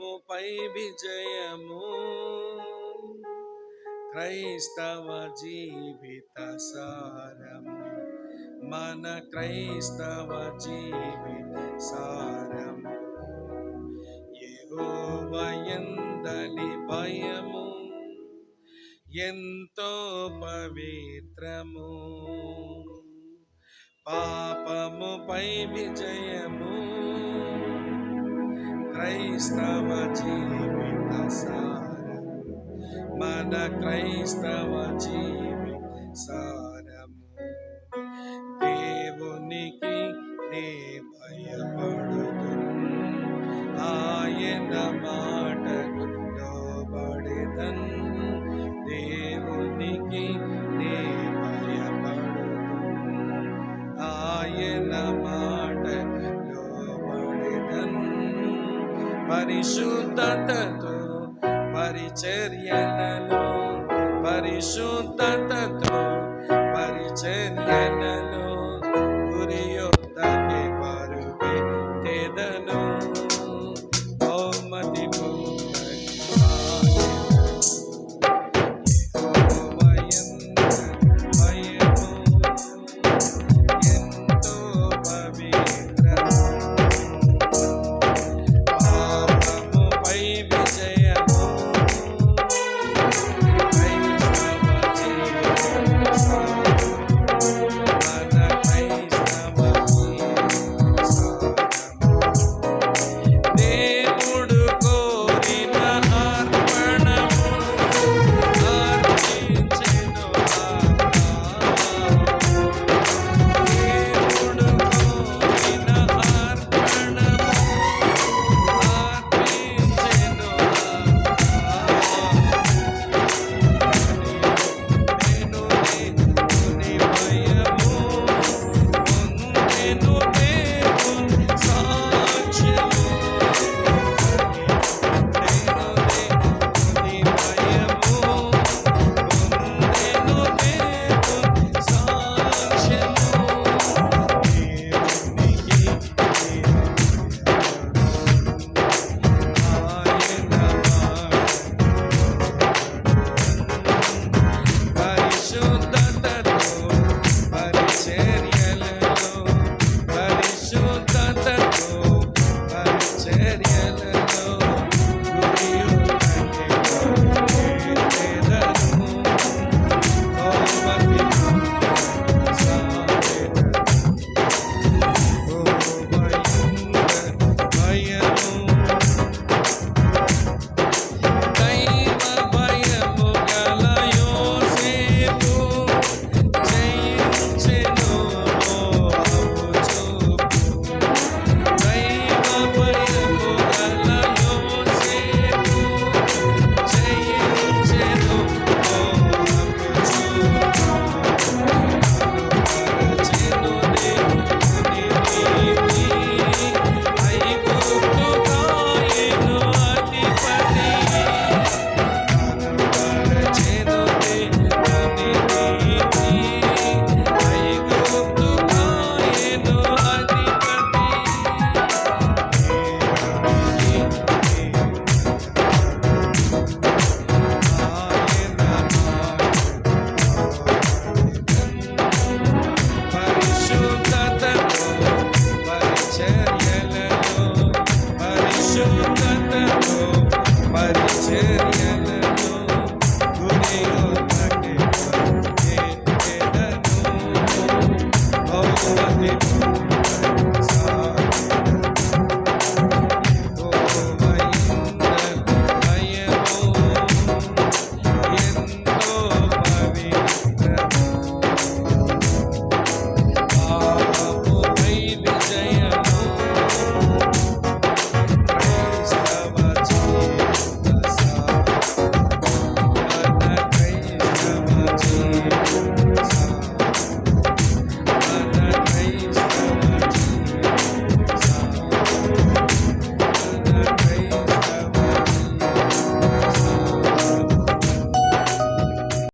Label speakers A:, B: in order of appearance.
A: లోకముపై విజయము. క్రైస్తవ జీవిత సారము. మన క్రైస్తవ జీవిత సారము. యహోవయందలి భయము. ఎంతో పవిత్రము. పాపముపై విజయము. క్రైస్తవ జీవిత సారం మన క్రైస్తవ జీవిత సారము దేవునికి నే భయపడదు ఆయన మా పరిశుద్ధతతో పరిచర్యనలో పరిశుద్ధతతో పరిచర్యనలో